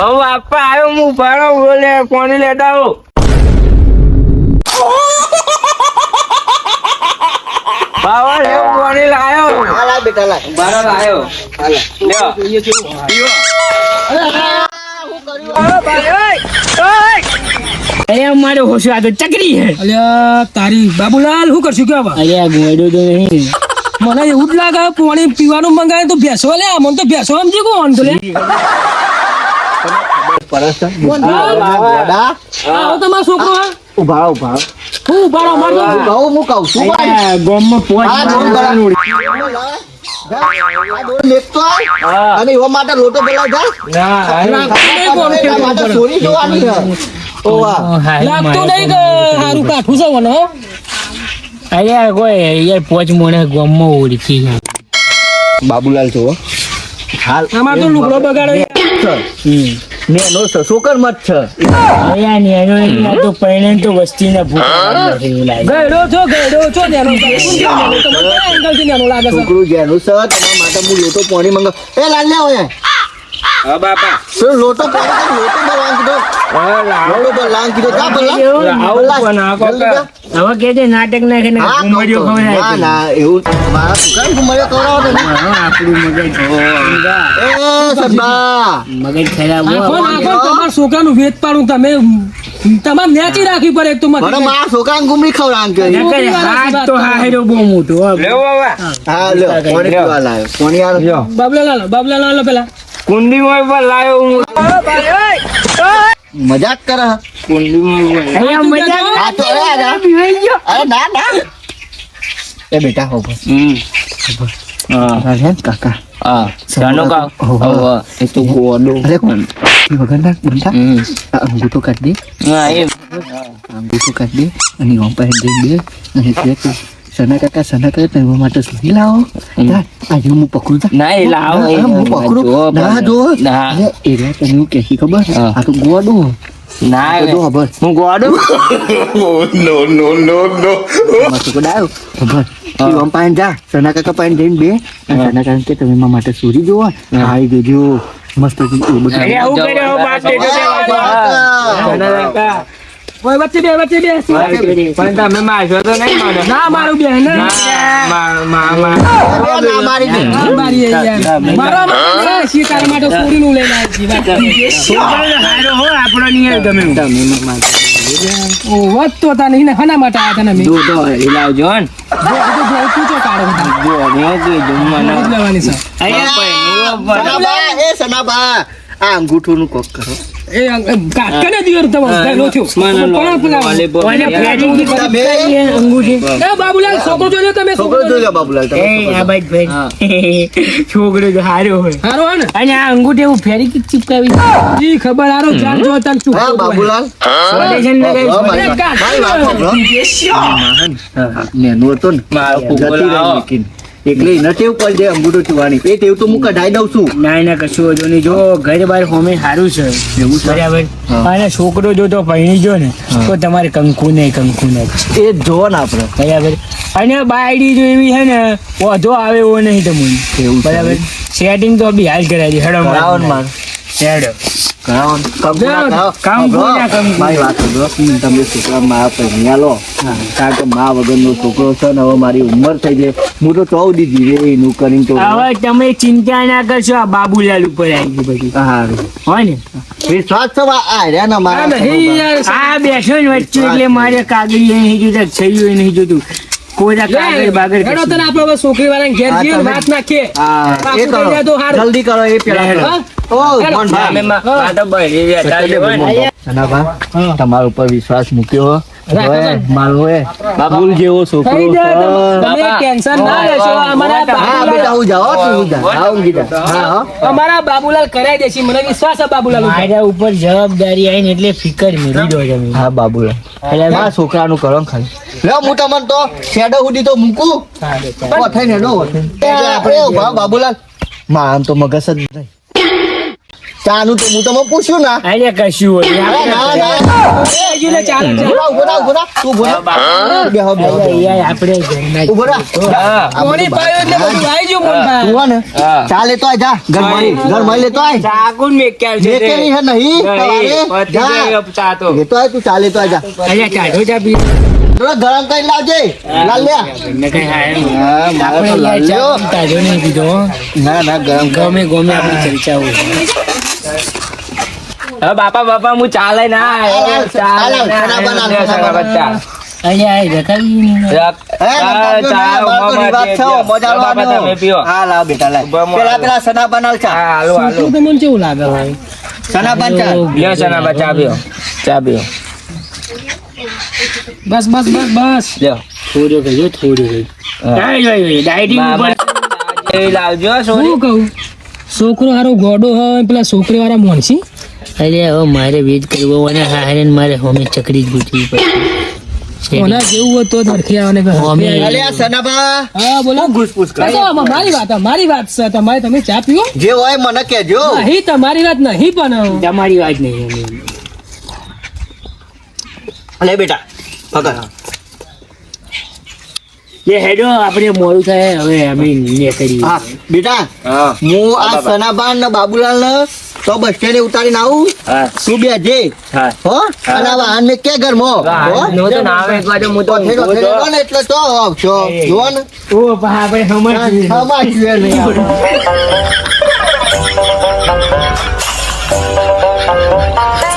હવે બાપા આવ્યો હું ભાડો બોલે કોની લેતા આવો બાવા લેવો કોની લાયો હા લાય બેટા લાય. ભાડો લાયો લ્યો પીવો અરે મારો હોશો આ તો ચકરી હે અલ્યા તારી બાબુલાલ શું કરશું કે અરે ગોડો તો નહીં. મને એવું જ લાગે પાણી પીવાનું મંગાવે તો ભેંસો લે મને તો ભેંસો સમજી કોણ તો લે. દાદા આવો તમારો છોકરો. ઊભા ઊભા હું ઉભારો અમાર તો હું હું કહું શું ગોમમાં પોચ આ ડોન બરાબર. આ ડોન લેપતો આય. અને એવા માટે લોટો બોલાવ જા નહીં કોણ એના માટે ચોરી જોવાની છે. ઓવા. લાગતું નહીં કે હારું કાઠું છે મને હો. કોઈ યાર પોચ મોણે ગોમમાં ઓળખી બાબુલાલ છો હાલ. આમાં તો લુગડો બગાડો નેનો છે શોકર મત છે? અરે નેનો નહીં, આ તો પરણે તો વસ્તીના ભૂખ નથી લાગે. ગયડો છો ગયડો છો નેનો તમને કયા એંગલથી નેનો લાગે છે? છોકરું જેનું છે તમારા માટે હું લોટો પાણી મંગાવ એ લાલ લે ઓય હા બાપા. તો લોટો પાણી? લોટો કીધો? હવે કે છે નાટક નાખે ને હા, ઘુમડીઓ કહું તો. ખવડાવે ના છે. એવું મારા દુકાન ખવડાવો તો આપણું મગજ એ સબા મગજ ખરાબ હો. આખો નાખો છોકરાનું વેત પાડું તમે તમારે નેચી રાખવી પડે એક તો મને મારા છોકરાને ઘુમડી ખવડાવવાનું કહ્યું. હાથ તો હાહેરો બહુ મોટો લેવો હા લ્યો પાણી પીવા લાવ્યો પાણી આલો. બાબલા બાબલા લાલો પેલા. કુંડી પણ લાયો હું. મજાક કરે? હે. હા અરે ના ના. એ બેટા હો હે કાકા? હા. જાનો કા? ઓહો. એ તો ગોડો. અરે એ વગર ના બનતા હમ. આ અંગૂઠો કાઢી દે. હા એ અંગૂઠો કાઢી દે. અને ઓમ પાસે દે અને તે તું સના કાકા સના કાકા તમે મારા માટે સુઈ લાવો તા, આજે હું પકડું તા. ના એ લાવો એ હા, હું પકડું જો ના પણ. જો ના અરે, એ રહ્યા તને એવું કહે છે ખબર હા. આ તો ગોડો ના આ તો જો ખબર હું ગોડો મારો છોકરો ડાયો ખબર એ ઓમ પાસે જા સના કાકા પાસે જઈને બે અને સના કાકા કે તમે મારા માટે સુરી જોવો આવી દેજો મસ્ત એ બધું તે તો ઓય વચ્ચે બે. વચ્ચે બે. પણ તમે મારશો તો નહીં મારો. ના મારું બે ને. મા મા મા બે ના મારી દે ના મારી એ યાર. મારા માટે શિકાર માટે સોરીનું લઈને આવી છી છોકરાને હારો હો આપણો નહીં ગમે. તમે માર ઓ વધતો તા નહીં ને હના માટે આયા તને મેં. દૂધ તો લાવજો ને જો જો જો તું ચો કાઢો જો ને કે જમવાના. જ લેવાની છે. અહીંયા કોઈ નો સનાબા એ સનાબા. આ અંગૂઠું કોક કરો. એ દિયર તમે થયો. પણ બાબુલાલ છોકરો જોઈ તમે? છોકરો જોઈ બાબુલાલ તમે એ આ બાજુ ફેરી. છોકરો તો હારો હોય. હારો હે ને? અને આ અંગૂઠી એવું ફેરી કે ચીપકાવી ઈ ખબર હારો જાણ જો તને ચૂપ હા બાબુલાલ. સ્વદેશન ને વાત- ને મારો કુકુ નથી ઉપર. એટલે પડી અંગૂઠો ચૂવાની એ ટેવ તો હું કઢાઈ દઉં છું. ના ના કશું વાંધો નહીં. જો ઘર બાર હોમે સારું છે. એવું બરાબર. અને છોકરો જો તો ભણી જો ને તો તમારે કંકુ નહીં કંકુ નહીં એ જો ને આપણે. બરાબર. અને બાયડી જો એવી છે ને વધો આવે એવો નહીં તમને એવું બરાબર. સેટિંગ તો બી હાલ કરાવી હેડો માર. હેડો. કરાવો ને. કંકુ ના કરાવો. કંકુ ના સાંભળો. કંકુ. મારી વાત સાંભળો. તમે છોકરા મા પહેર્યા લો કારણ કે મા વગરનો છોકરો છે ને હવે મારી ઉંમર થઈ જાય હું તો ચૌદ જીવે એનું કરીને તો હવે તમે ચિંતા ના કરશો આ બાબુલાલ ઉપર આવી ગયું બધું હા હોય ને વિશ્વાસ છે આર્યા ને મારા આ બેઠો ને વચ્ચે એટલે મારે કાગળી નહીં જોતું છૈયું નહીં જોતું કોઈના કાગળ બાગળ હેડો તને આપણે હવે છોકરી વાળાને ઘેર જઈએ ને તમે- વાત નાખીએ. હા, એ કરો જલ્દી એ પેલા હેડો. તમારા ઉપર વિશ્વાસ મૂક્યો રાખો હવે છો. મારો એ બાબુલ જેવો છોકરો કહી દે તમે. છે. તમે ટેન્શન ના લેશો અમારા હા બાબુલાલ બેટા હું જાઉં હો, તું હું જા. હા, ઊંઘી જા. હા, હા. અમારા બાબુલાલ કરાઈ દેશે મને વિશ્વાસ બાબુલાલ મારા ઉપર જવાબદારી આવીને એટલે ફિકર મેળવી દો હા બાબુલા એટલે છોકરાનું કરો ખાલી. લે હું તમને તો શેડો સુધી તો મૂકું. ઓ થઈને નો આપણે એ ઊભા બાબુલાલ. માં તો મગજ જ નહીં. ચાનું તો હું તમે પૂછ્યું ના. અરે કશું હોય ના ના. તો ચાલે રહો, ઊભો રહો. તું ઊભો. બેહો, બેહો, આપણે ઊભો. હા. પોણી પાયો એટલે બધું આવી ગયું મોહનભાઈ. તું ને. હા. ચા લેતો આય જા. ઘર મળી ઘર મળી લેતો આય. ચાકુ ને મેક્યા છે તે. મેકેલી હે નહીં. જા. ચા તો. લેતો આય તું ચા લેતો આય જા. અરે ચાઢો જા પી. થોડો ગરમ કરી લાવજે. લાલ લે ઘરને કઈ હાય નહીં. હા મારે આપણે તો લાલ યાર લ્યો. ચા તાજો નહીં પીધો ના ના ગરમ ગમે ગમે આપણી ચર્ચા હોય. હવે બાપા બાપા હું ચાલે ના આયો. ચા હાલ, લઈને હાલ, આયો. બનાવ, લે, બનાવ, શરબત ચા. પીઓ. ચા હા બસ બસ બસ બસ. લ્યો થોડું ગયો થોડું એ લાવજો સોરી. શું કહું? છોકરો હારો ગોડો હોય પેલા છોકરી વાળા મોનસી? અરે હવે મારે વેજ કરવો અને હારે મારે હોમે ચકડી જ ગૂંચવી પડશે ઓના જેવું હતો ધરખી આવને કે હરખી અલે સનાબા. હા બોલો. ઘૂસપૂસ કરે. મારી વાત મારી વાત છે તમારે તમે ચા પીઓ જે હોય મને કહેજો. નહીં તમારી વાત નહીં પણ. તમારી વાત નહીં અલે બેટા. પકડ એ હેડો આપણે મોડું થાય. હવે અમે હા બેટા હું. આ સનાબાન ને બાબુલાલ ને તો બસ સ્ટેન્ડે ઉતારીને આવું. તું બે જે. હો. અને આ વાહન ને કે નો તો ના આવે હું તો એટલે તો આવશો. જુઓ ને. ઓ પા આપણે સમજ નહીં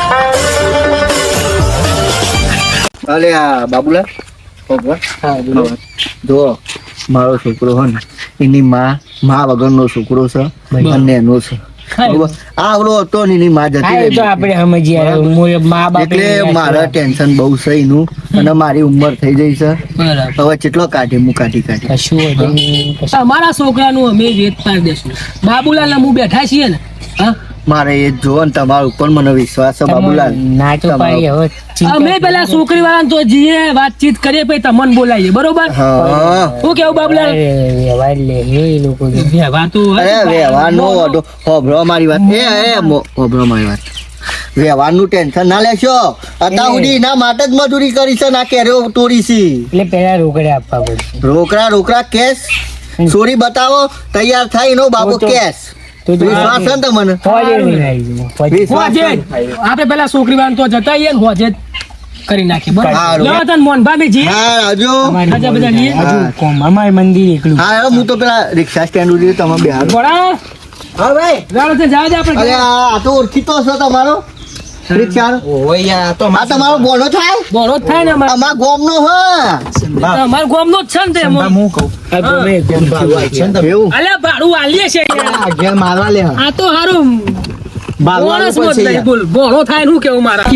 અલે આ બાબુલા. જો મારો છોકરો હોય ને એની માં માં વગરનો છોકરો છે અને એનો છે. આવડો હતો ને એની માં જતી હા. આપણે સમજી એટલે મારા ટેન્શન બહુ છે એનું અને મારી ઉંમર થઈ જઈ છે. હવે કેટલો કાઢી હું કાઢી કાઢી. અમારા છોકરાનું અમે વેત પાડી દેશું બાબુલાલ હું બેઠા છીએ ને હા મારે એ જો ને તમારા ઉપર મને વિશ્વાસ છે બાબુલાલ. ના તો પાડી હવે અમે પેલા છોકરી વાળા તો જીએ વાતચીત કરીએ પછી તમને બોલાવીએ બરોબર? હું. કેવું બાબુલાલ? વ્યવહાર લે એ લોકો. વ્યવહાર તો અરે વ્યવહારનો ઓઢો. હોભળો મારી વાત. એ એ મો- મારી વાત. વ્યવહારનું ટેન્શન ના લેશો. અત્યાર સુધી એના માટે જ મજૂરી કરી છે ના કેરીઓ તોડી છે. એટલે પેલા રોકડા આપવા પડશે. રોકડા રોકડા કેસ ચોરી બતાવો. તૈયાર થાય એનો બાબો તો- આપણે પેલા છોકરી વાન તો જતા આઈએ હોજે કરી નાખી બરાબર? મોહન ભાભીજી. અમારે મંદિર એકલું. હા હું તો પેલા રિક્ષા સ્ટેન્ડ ઉડી તમે બે બોલા. હા ભાઈ. જાવ દે આપણે અરે આ આ તો ઓળખીતો છો તમારો. રિક્ષા આ તમારો બોલો થાય બોલો થાય ને અમારે ગોમનો હા અમારા ગામનો જ છે ને તે. આ ગમે તેમ થયું. એવું અલ્યા ભાડું આલીએ છે યાર. ઘેર મારવા લે આ તો હારું બાલવાનું પછી નહીં, બોલ બોલો થાય શું કેવું મારા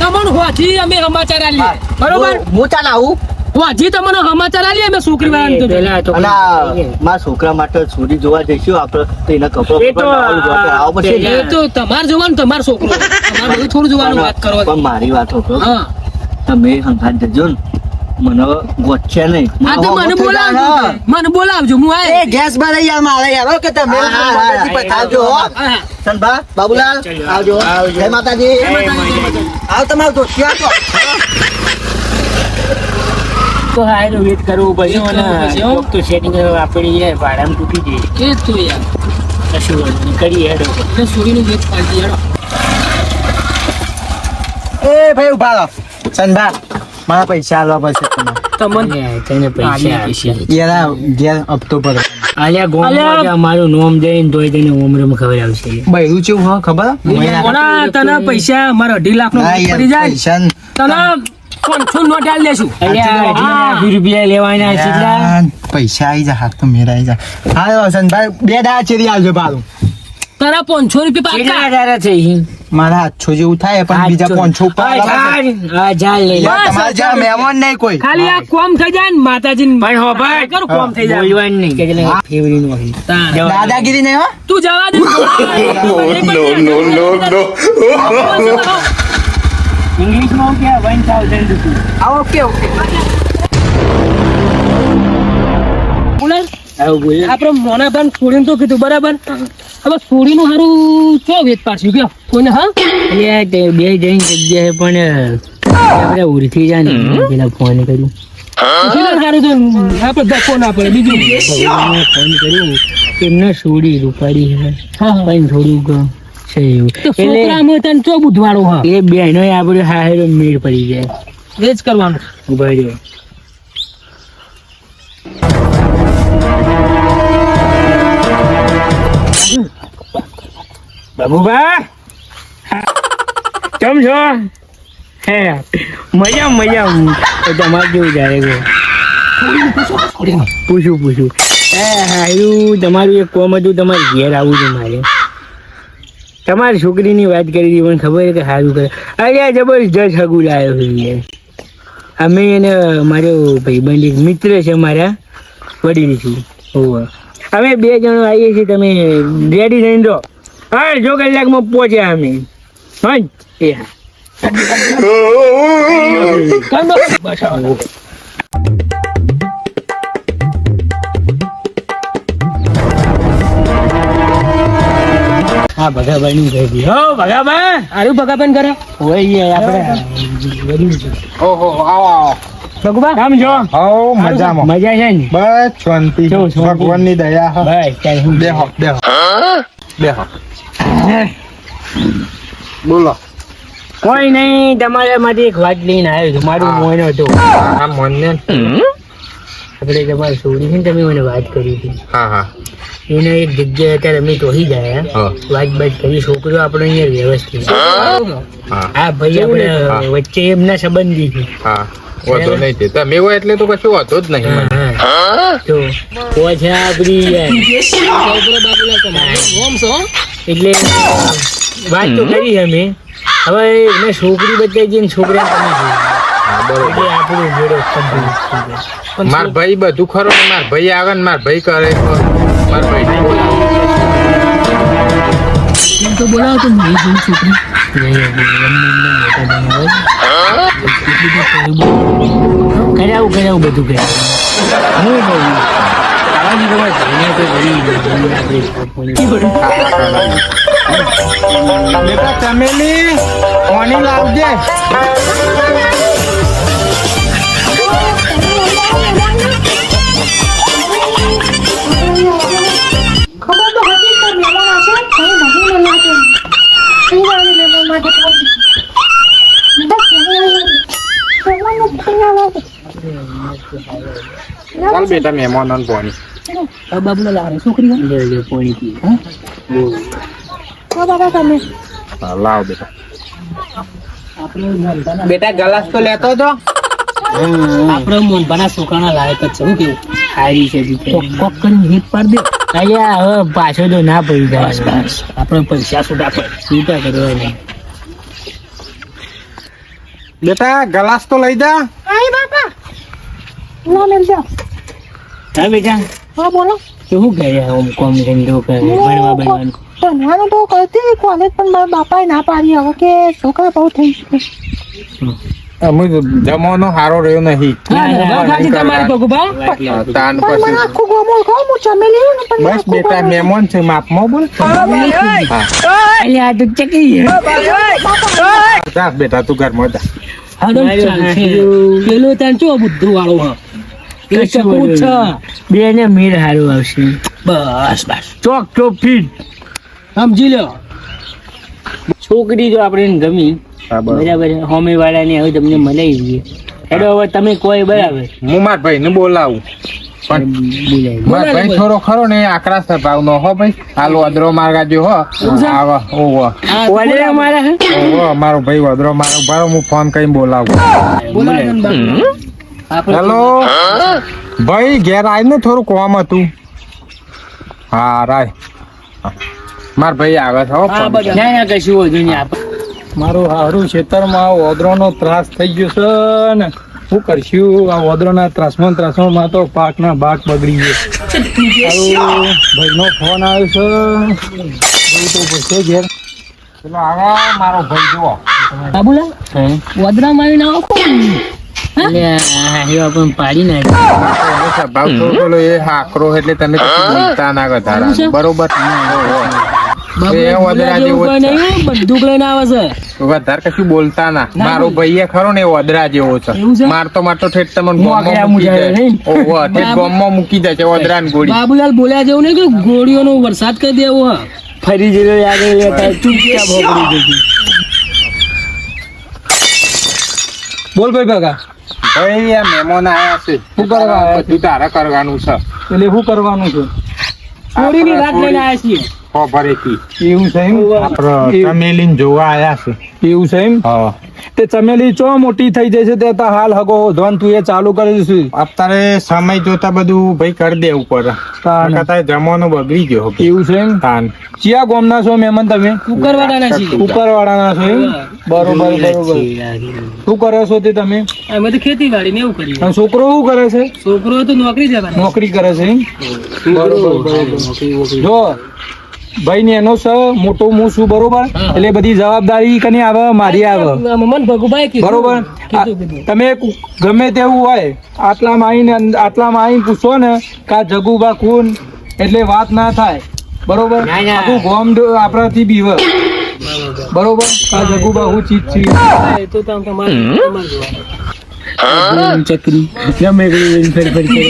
તમારું હોજી અમે સમાચાર આલીએ બરોબર હું ચાલ આવું હોજી તમને સમાચાર આલીએ અમે છોકરી વાળાને તો પેલા તો અને માં મારા છોકરા માટે છોરી જોવા જઈશું આપણે તો એના કપડો એ તો, આવો પછી એ તો તમારે જોવાનું તમાર છોકરો. તમારે બધું થોડું જોવાનું વાત કરો પણ મારી વાત હો હા. તમે સંઘાત જજો ને. મને ગોઠશે નહીં. આ તો મને બોલાવજો મને બોલાવજો હું આય. ગેસ ભરાઈ યાર મારે યાર કે તમે હો. હા. બાબુલાલ આવજો. જય માતાજી. આવ તમારો દોસ્તી આવજો તો હારું વેટ કરવું પડશે. કોક તો સેટિંગ આપણી યાર ભાડામાં તૂટી જાય કે તો યાર. કશું વાંધો હેડો. એટલે સોરીનું વેટ પાડી હેડો. એ ભાઈ ઊભા રહો. સંભા મારા પૈસા આલવા પડશે તમને. તમને? તને પૈસા આપશે યાર ઘેર હપ્તો પર આલ્યા ગોમમાં અમારું નોમ દઈને તોય તને ઉમરમ ખબર આવશે. બૈરું ચેવું હા ખબર? તને પૈસા અમારા અઢી લાખ નો પડી જાય. તને પાંચસો નોટ આલી દેશું રૂપિયા લેવાના છે પૈસા આવી જા હાથ તો મેરા આવી જા. હા રોશનભાઈ બે દા ચેરી આવજો પાછું. તારા પાંચસો રૂપિયા કેટલા પાકા તારા છે? મારા હાથસો જેવું થાય પણ બીજા પાંચસો ઉપર હા, આલવા પડશે. જા, હા, જા લઈ લે. બસ. તમારે જ્યાં મહેમાન નહીં કોઈ. ખાલી આ કોમ થઈ જાય ને માતાજી ભાઈ હો ભાઈ કરું કોમ થઈ જાય. બોલવાનું નહીં. હોય. તાર. દાદાગીરી નહીં હો? તું જવા દે. નો નો નો નો ઇંગ્લિશમાં કે 1000 રૂપિયા. ઓકે ઓકે આવું બોલ્યો આપણે છોડીને તો કીધું બરાબર? હવે છોડીનું હારું ચો વેત પાડશું કયો? કોઈને હા? બે જઈને જગ્યાએ પણ આપણે ઉરથી જાય ને પેલા ફોન કર્યું. ઉછીના હારું તો આપણે ધક્કો ના પડે બીજું. ભગવાનને ફોન કર્યું એમને છોડી રૂપાડી હા હા. પણ થોડુંક છે એવું. છોકરામાં તને ચો બુધવાળો હા? એ બહેનો આપણે હાહેરો મેળ પડી જાય. એ જ કરવાનું. ઊભા રહ્યો બાબુબા કેમ છો? હે મજા મજા તમારે જેવું જાય પૂછું પૂછું. હે હારું તમારું એક કોમ હતું તમારે ઘેર આવવું છે મારે. તમારી છોકરીની વાત કરી હતી પણ ખબર કે સારું કરે. અરે જબરજસ્ત હગું લાવ્યો છે અમે એને મારો ભાઈબંધ એક મિત્ર છે મારા વડીલ છું હોવે. અમે બે જણો આવીએ છીએ તમે રેડી થઈને રહો. જો કલાકમાં પહોંચ્યા અમે. હા એ. એ હા હા ભગાભાઈ નું કહી દીધું હો ભગાભા હારું ભગાબન કરે હોય આપણે. ઓહો આવો આવો. ભગવા? કેમ છો? હો મજામાં. મજા છે ને? બસ શાંતિ. કેવું શાંતિ? દયા હા. ભાઈ બેહો બેહો. બેહો. બોલો. કોઈ નહીં તમારા માટે એક વાત લઈને આવ્યો છું. મારું. મોનો હતો. આ મનને આપણે તમારી છોડી છે ને તમે મને વાત કરી હતી. હા હા. એને એક જગ્યાએ અત્યારે અમે તોહી જાય હા. વાત બાત કરી છોકરો આપણો અહીંયા વ્યવસ્થિત. છે. હા. ભાઈ આપણે. વચ્ચે એમના સંબંધી છે. હા. વાંધો નહીં તે. તમે હોય એટલે તો કશું વાંધો જ નહીં. તો પોછા આપણી એટલે વાત તો કરી અમે. હવે એને છોકરી બતાવી છે છોકરા તમે જોયું. હા બરોબર. એટલે આપણું મેળો માર ભાઈ બધું ખરો માર ભાઈ આવે ને માર ભાઈ કરે તો બોલાવે તો નહીં જોઉં છોકરી. કરાવું કરાવું બધું કરાવું હું કહું આવાજી તમારે ભાઈને તો લાવજે ચાલ બેટા મહેમાન પાણી બાબુને લાવે છોકરી હોય. લે લે પાણી પી બાબા તમે હા લાવ બેટા આપણે બેટા ગલાસ તો લેતો જો આપણે મોનભાના છોકરાના લાયક જ છે શું કેવું સારી છે દીકરી. કોક કોક કરીને હિટ પાડ દે અલ્યા હવે પાછો તો ના પડી જાય બસ બસ આપણે પૈસા છૂટા પડે છૂટા કરવાના બેટા ગલાસ તો લઈ જા આઈ બાપા જાઓ હા બેટા હા બોલો. શું કરે આમ કોમ ધંધો કરે ભણવા બનવાનું. ભણવાનું તો કરતી કોલેજ પણ મારા બાપાએ ના પાડી. હવે કે છોકરા બહુ થઈ શકે. અમે જમવાનો હારો રહ્યો નહીં. હા ના, વાત સાચી તમારી ભગુભા. તાન પણ મને પછી આખું ગમો ચમેલી બસ બેટા મેમોન છે માપમાં બોલ. બેટા તું ઘરમાં. પેલો ચો બુદ્ધુ વાળો હા? બે ને મેળ હારું આવશે. બસ બસ. ચોક ચોક ફીટ સમજી લો. છોકરી જો આપણે ગમી બરોબર. હોમે વાળાને હવે તમને મલાઈ દઈએ હેડો હવે તમે કોઈ બરાબર. હું માર ભાઈ ને બોલાવું. પણ બોલાય. માર ભાઈ થોડો ખરો ને આકરા સ્વભાવ નો હો ભાઈ. હાલો અદરો માર્ગા જો હો. આવા ઓવો ઓલે અમારા ઓવો મારો ભાઈ વદરો મારો ભારો હું ફોન કરીને બોલાવું. હેલો? ભાઈ ઘેર આવીને ને થોડું કોમ હતું. હા રાય. માર ભાઈ આવે છે. ના ના કશું મારું હારું ખેતરમાં ઓદરોનો ત્રાસ થઈ ગયો છે ને. શું કરશું? આ ઓદરોના ત્રાસમાં ને ત્રાસમાં તો પાકના ભાગ બગડી ગયો. ભાઈ ભાઈનો ફોન આવ્યો છે. ભાઈ તો પૂછે ઘેર. પેલો આવે મારો ભાઈ જુઓ. બાબુલા હે? આવીને આવો. પાડી નાખી થોડો એ હાકરો એટલે તમે બોલતા ના બરોબર જેવું જેવો વધારે કશું બોલતા ના. મારો ભાઈ ખરો ને એ વદરા જેવો છે. મારતો મારતો ઠેઠ તમને ગોમમાં મૂકી જાય. છે વદરા ને ગોળી. બાબુલાલ બોલ્યા જેવું ને કે ગોળીઓનો વરસાદ કરી દેવો ફરી આગળ ચૂપચાપ બોલ ભાઈ ભગા. ભાઈ આ મહેમાન આયા છે. શું કરવા છે? બધું તારે કરવાનું છે. એટલે શું કરવાનું છે? ચોરીની રાત લઈને આવ્યા છીએ. એવું છે એમ? એવું- ચમેલી જોવા આયા છે. એવું છે એમ? હા. તે ચમેલી ચો મોટી થઈ જશે તે તો હાલ હગો ધોન તું એ ચાલુ કરી દઈશું અત્યારે સમય જોતા બધું ભાઈ કરી દે ઉપર. જમવાનો બગડી ગયો એવું છે એમ? તાન. ચિયા ગોમના છો મહેમાન તમે? કુકરવાડાના છે ઉપરવાળાના છો એમ? બરોબર બરોબર. શું કરો છો તે તમે? અમે તો ખેતીવાડી ને એવું કરીએ. છોકરો શું કરે છે? છોકરો તો નોકરી જવાના નોકરી કરે છે એમ? બરોબર બરોબર. જો ભાઈ ને એનો સ મોટો હું છું બરોબર? એટલે બધી જવાબદારી કની આવે મારી આવે. મમન ભગુભાઈ બરોબર? તમે ગમે તેવું હોય આટલામાં આવીને આટલા આવીને પૂછો ને કે આ જગુબા કોણ એટલે વાત ના થાય. બરોબર? ના, ના. આખું ગોમ આપણાથી બીવે. બરોબર. આ જગુબા હું ચીજ છે. ચકરી ગમે એટલી લઈને ફરી ફરી કરે.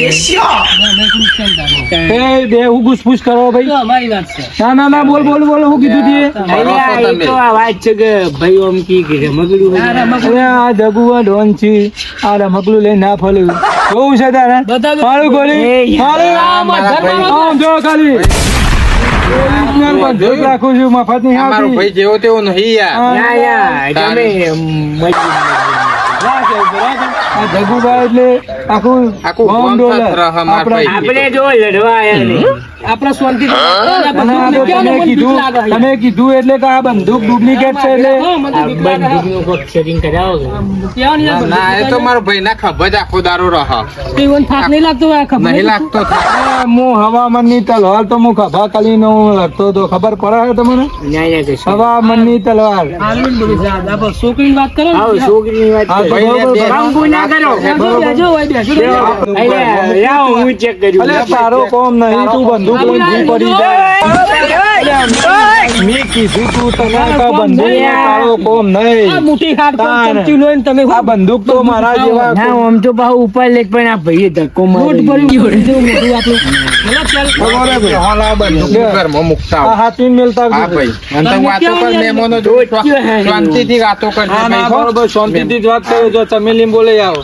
અમે કોઈ ચિંતા નહીં. એ બે હું ઘૂસપૂસ કરો ભાઈ. અમારી વાત છે. ના ના ના બોલ બોલ બોલ હું કીધું તે. તો આ વાત છે કે ભાઈ ઓમ કી કે રમકડું ના, રમકડું. અરે આ જગુબા ડોન છે આ રમકડું લઈને ના ફળ્યું જોવું છે તારે? મારું ગોળી મારું આમ જો ખાલી. રાખું છું મફત નહીં મારો ભાઈ જેવો તેવો નહીં યાર. હા. તમે મજબૂત એટલે આખું આખું આપણા- જો લડવા આયા નહીં. આપણા શાંતિ તો તમે કીધું તમે કીધું એટલે કે આ બંદૂક ડુપ્લિકેટ છે એટલે ના એ તો મારો ભાઈ ના ખબર જ આખો દારો રહ. નહીં લાગતો નહીં લાગતો આ હું હવામાનની તલવાર તો હું ખભા કલી નો લગતો હતો ખબર પડે તમને? હવામાનની તલવાર. છોકરી ને બધું વાત કરો છોકરી વાત કરો. ના હું ચેક કર્યું. તારો કોમ નહીં તું બંદૂક લઈને ભૂ પડી જાય મેં કીધું તું તને કે બંદૂક નો તારો કોમ આ નહીં મોટી હાથ પર તાણ. ચમચી લઈને તમે આ બંદૂક તો મારા જેવા ના આમ તો પાછું ઉપર લે પણ આ ભાઈએ ધક્કો લોટ મારી ભર્યું જેવું મોટું આપણું. ભલે ચાલ. આ બંદૂક ઘરમાં મૂકતા આ આવો. હાથીને મેલતા હા આવજો. ભાઈ અને તો વાતો કર મહેમાનો જો શાંતિથી વાતો કરજે હા ના ભાઈ હો. બરોબર શાંતિથી જ વાત કરો જો ચમેલી બોલે આવો